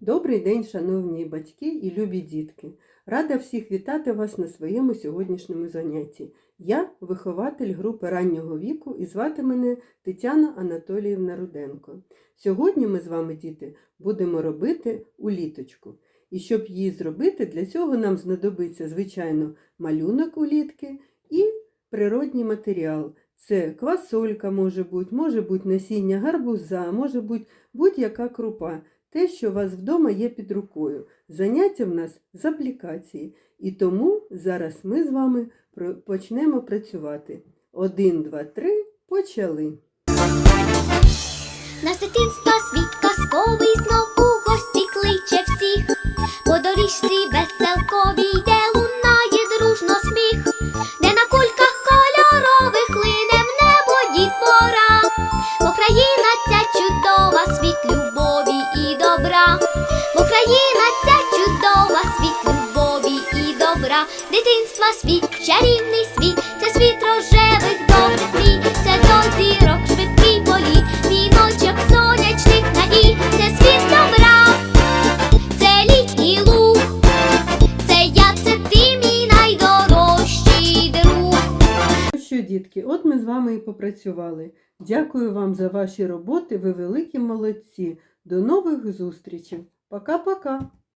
Добрий день, шановні батьки і любі дітки! Рада всіх вітати вас на своєму сьогоднішньому занятті. Я вихователь групи раннього віку і звати мене Тетяна Анатоліївна Руденко. Сьогодні ми з вами, діти, будемо робити уліточку. І щоб її зробити, для цього нам знадобиться, звичайно, малюнок улітки і природній матеріал. Це квасолька може бути, може бути насіння гарбуза, може бути будь-яка крупа те, що у вас вдома є під рукою. Заняття в нас з аплікації. І тому зараз ми з вами почнемо працювати. Один, два, три, почали. Наш дитинства світ казковий знов у гості кличе всіх. По доріжці веселковій, де лунає дружно сміх, де на кульках кольорових лине в небо дітвора. Україна ця чудова, світ любові і добра. Україна ця чудова, світ любові і добра. Дитинства світ, чарівний світ, це світ рожевих дітки, от ми з вами і попрацювали. Дякую вам за ваші роботи. Ви великі молодці. До нових зустрічей. Пока-пока.